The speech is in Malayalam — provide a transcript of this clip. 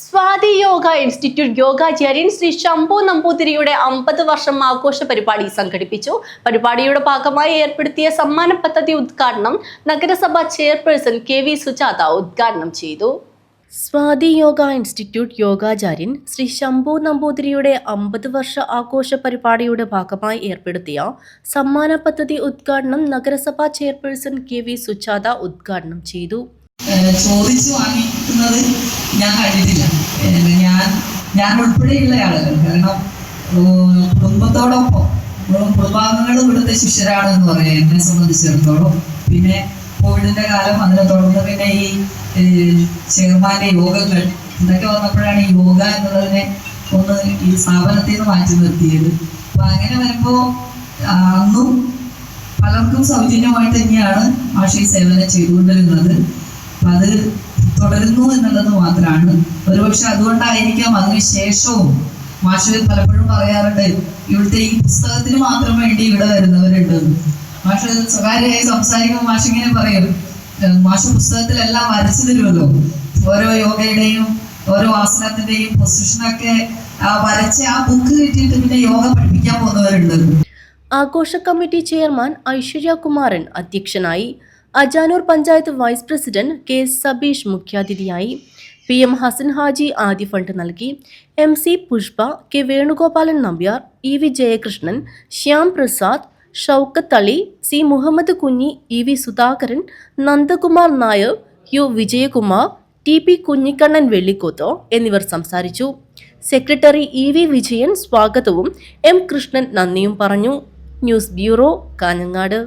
സ്വാതി യോഗ ഇൻസ്റ്റിറ്റ്യൂട്ട് യോഗാചാര്യൻ ശ്രീ ശംഭു നമ്പൂതിരിയുടെ അമ്പത് വർഷം ആഘോഷ പരിപാടി സംഘടിപ്പിച്ചു. പരിപാടിയുടെ ഭാഗമായി ഏർപ്പെടുത്തിയ സമ്മാന പദ്ധതി ഉദ്ഘാടനം നഗരസഭ ചെയർപേഴ്സൺ കെ വി സുജാത ഉദ്ഘാടനം ചെയ്തു. സ്വാതി യോഗ ഇൻസ്റ്റിറ്റ്യൂട്ട് യോഗാചാര്യൻ ശ്രീ ശംഭു നമ്പൂതിരിയുടെ അമ്പത് വർഷ ആഘോഷ പരിപാടിയുടെ ഭാഗമായി ഏർപ്പെടുത്തിയ സമ്മാന പദ്ധതി ഉദ്ഘാടനം നഗരസഭാ ചെയർപേഴ്സൺ കെ വി സുജാത ഉദ്ഘാടനം ചെയ്തു. ചോദിച്ചു വാങ്ങിക്കുന്നത് ഞാൻ ഏഹ് ഞാൻ ഞാൻ ഉൾപ്പെടെയുള്ള ആളുകൾ കാരണം കുടുംബത്തോടൊപ്പം കുടുംബാംഗങ്ങൾ ഇവിടുത്തെ ശിഷ്യരാണ് എന്ന് പറയാം. എന്നെ സംബന്ധിച്ചിടത്തോളം. പിന്നെ കോവിഡിന്റെ കാലം അതിനെ തുടർന്ന് പിന്നെ ഈ ചെയർമാന്റെ യോഗങ്ങൾ ഇതൊക്കെ വന്നപ്പോഴാണ് ഈ യോഗ എന്നുള്ളതിനെ ഒന്ന് ഈ സ്ഥാപനത്തിൽ നിന്ന് മാറ്റി നിർത്തിയത്. അപ്പൊ അങ്ങനെ വരുമ്പോ ആ, അന്നും പലർക്കും സൗജന്യമായിട്ട് തന്നെയാണ് ഭാഷയിൽ സേവനം ചെയ്തുകൊണ്ടിരുന്നത്. അപ്പൊ അത് തുടരുന്നു എന്നുള്ളത് മാത്രമാണ്. ഒരുപക്ഷെ അതുകൊണ്ടായിരിക്കാം അതിനുശേഷവും മാഷ് പലപ്പോഴും പറയാറുണ്ട് ഇവിടുത്തെ ഈ പുസ്തകത്തിന് മാത്രം വേണ്ടി ഇവിടെ വരുന്നവരുണ്ട്. മാഷ് സ്വകാര്യമായി സംസാരിക്കുമ്പോൾ മാഷ് ഇങ്ങനെ പറയും "ഏഹ് മാഷ് പുസ്തകത്തിലെല്ലാം വരച്ചു തരുമല്ലോ. ഓരോ യോഗയുടെയും ഓരോ ആസനത്തിന്റെയും പൊസിഷനൊക്കെ വരച്ച് ആ ബുക്ക് കിട്ടിയിട്ട് പിന്നെ യോഗ പഠിപ്പിക്കാൻ പോകുന്നവരുണ്ട്. ആഘോഷ കമ്മിറ്റി ചെയർമാൻ ഐശ്വര്യ കുമാരൻ അധ്യക്ഷനായി Ajanur panchayat vice president K Sabeesh മുഖ്യാതിഥിയായി പി എം ഹസൻ ഹാജി ആദ്യ ഫണ്ട് നൽകി. M C Pushpa K Venugopalan Nambiar E V Jayakrishnan Shyam Prasad Shoukath Ali C Muhammad Kunhi E V Sudhakaran Nandakumar Nair U Vijayakumar T P Kunhikannan വെള്ളിക്കോത്തോ എന്നിവർ സംസാരിച്ചു. സെക്രട്ടറി ഇ വി വിജയൻ സ്വാഗതവും എം കൃഷ്ണൻ നന്ദിയും പറഞ്ഞു. News bureau Kanhangad.